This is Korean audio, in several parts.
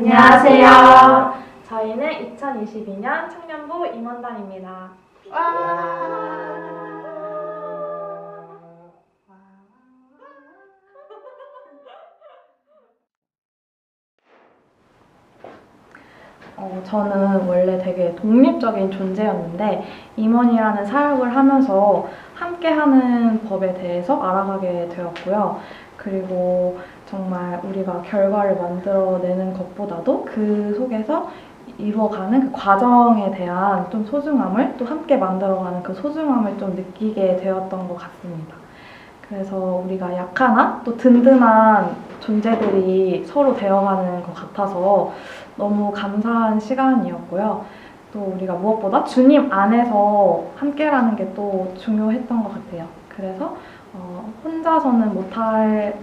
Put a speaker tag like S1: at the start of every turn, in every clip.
S1: 안녕하세요. 저희는 2022년 청년부 임원단입니다. 어, 저는 원래 되게 독립적인 존재였는데 임원이라는 사역을 하면서 함께하는 법에 대해서 알아가게 되었고요. 그리고 정말 우리가 결과를 만들어내는 것보다도 그 속에서 이루어가는 그 과정에 대한 좀 소중함을 또 함께 만들어가는 그 소중함을 좀 느끼게 되었던 것 같습니다. 그래서 우리가 약하나 또 든든한 존재들이 서로 되어가는 것 같아서 너무 감사한 시간이었고요. 또 우리가 무엇보다 주님 안에서 함께라는 게 또 중요했던 것 같아요. 그래서 어, 혼자서는 못할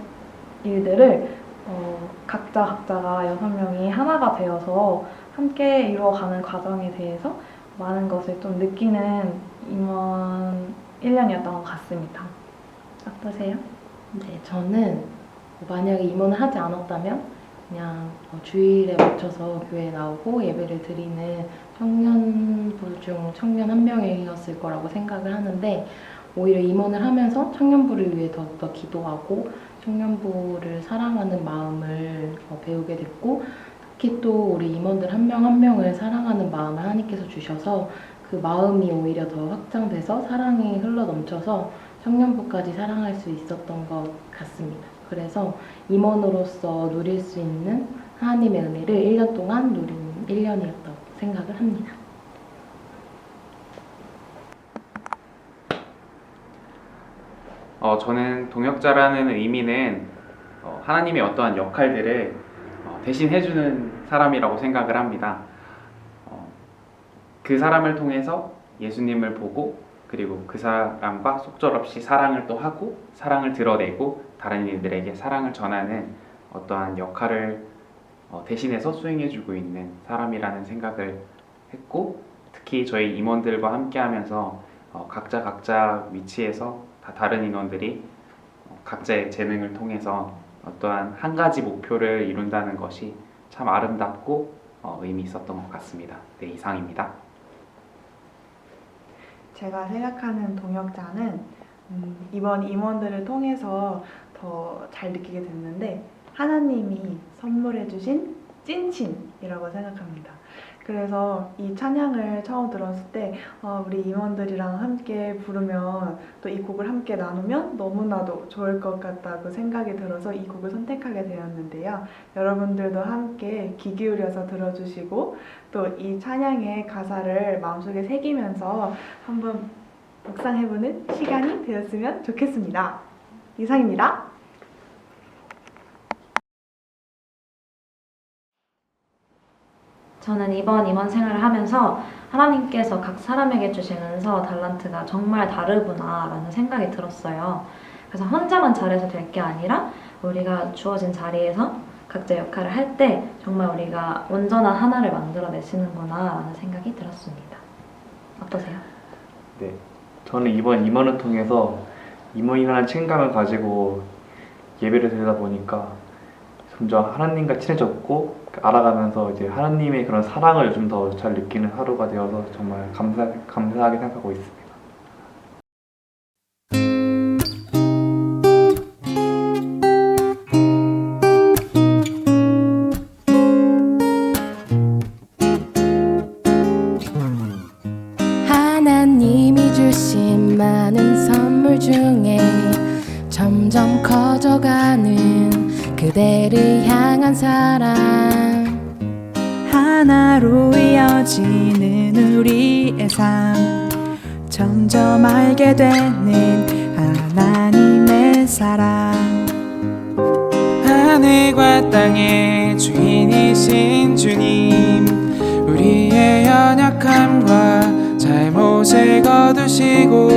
S1: 일들을 어, 각자 각자가 여섯 명이 하나가 되어서 함께 이루어가는 과정에 대해서 많은 것을 좀 느끼는 임원 1년이었던 것 같습니다. 어떠세요?
S2: 네, 저는 만약에 임원을 하지 않았다면 그냥 어, 주일에 맞춰서 교회에 나오고 예배를 드리는 청년부 중 청년 한 명이었을 거라고 생각을 하는데 오히려 임원을 하면서 청년부를 위해 더더 기도하고 청년부를 사랑하는 마음을 어, 배우게 됐고 특히 또 우리 임원들 한명한 명을 사랑하는 마음을 하나님께서 주셔서 그 마음이 오히려 더 확장돼서 사랑이 흘러 넘쳐서 청년부까지 사랑할 수 있었던 것 같습니다. 그래서 임원으로서 누릴 수 있는 하나님의 은혜를 1년 동안 누린 1년이었다고 생각을 합니다.
S3: 어, 저는 동역자라는 의미는 어, 하나님의 어떠한 역할들을 어, 대신 해주는 사람이라고 생각을 합니다. 어, 그 사람을 통해서 예수님을 보고 그리고 그 사람과 속절없이 사랑을 또 하고 사랑을 드러내고 다른 이들에게 사랑을 전하는 어떠한 역할을 어, 대신해서 수행해주고 있는 사람이라는 생각을 했고 특히 저희 임원들과 함께하면서 어, 각자 각자 위치에서 다 다른 인원들이 어, 각자의 재능을 통해서 어떠한 한 가지 목표를 이룬다는 것이 참 아름답고 어, 의미 있었던 것 같습니다. 네, 이상입니다.
S4: 제가 생각하는 동역자는 음, 이번 임원들을 통해서 더 잘 느끼게 됐는데 하나님이 선물해 주신 찐친이라고 생각합니다. 그래서 이 찬양을 처음 들었을 때 어, 우리 임원들이랑 함께 부르면 또 이 곡을 함께 나누면 너무나도 좋을 것 같다고 생각이 들어서 이 곡을 선택하게 되었는데요. 여러분들도 함께 귀 기울여서 들어주시고 또 이 찬양의 가사를 마음속에 새기면서 한번 묵상해보는 시간이 되었으면 좋겠습니다. 이상입니다.
S5: 저는 이번 임원 생활을 하면서 하나님께서 각 사람에게 주신 은사와 달란트가 정말 다르구나라는 생각이 들었어요. 그래서 혼자만 잘해서 될 게 아니라 우리가 주어진 자리에서 각자 역할을 할 때 정말 우리가 온전한 하나를 만들어 내시는구나라는 생각이 들었습니다. 어떠세요?
S6: 네, 저는 이번 임원을 통해서 임원이라는 책임감을 가지고 예배를 드리다 보니까 점점 하나님과 친해졌고 알아가면서 이제 하나님의 그런 사랑을 좀더잘 느끼는 하루가 되어서 정말 감사 감사하게 생각하고 있습니다.
S7: 점점 커져가는 그대를 향한 사랑.
S8: 하나로 이어지는 우리의 삶. 점점 알게 되는 하나님의 사랑.
S9: 하늘과 땅의 주인이신 주님 우리의 연약함과 잘못을 거두시고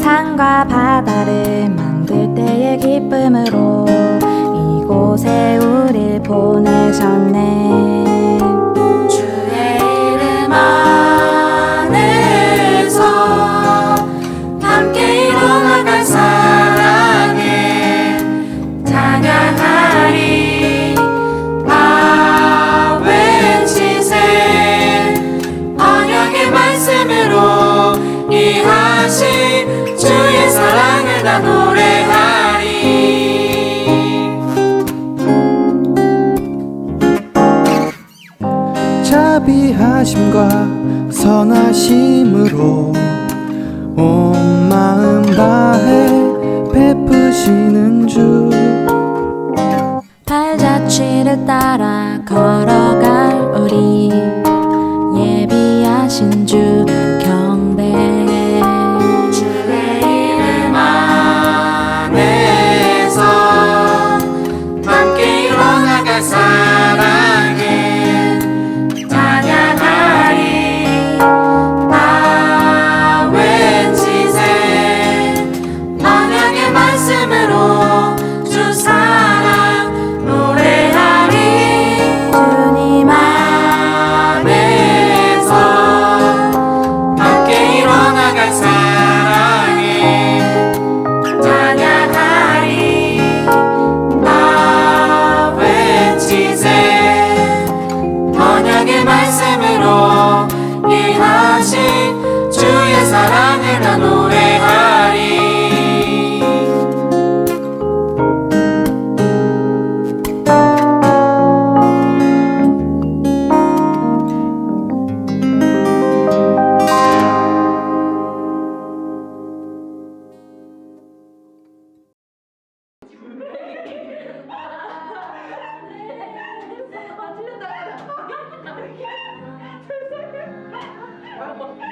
S10: 산과 바다를 기쁨으로 이곳에 우릴 보내셨네
S9: 인자심과 선하심으로 말씀으로 일하신 주의 사랑을 나 노래
S1: Oh.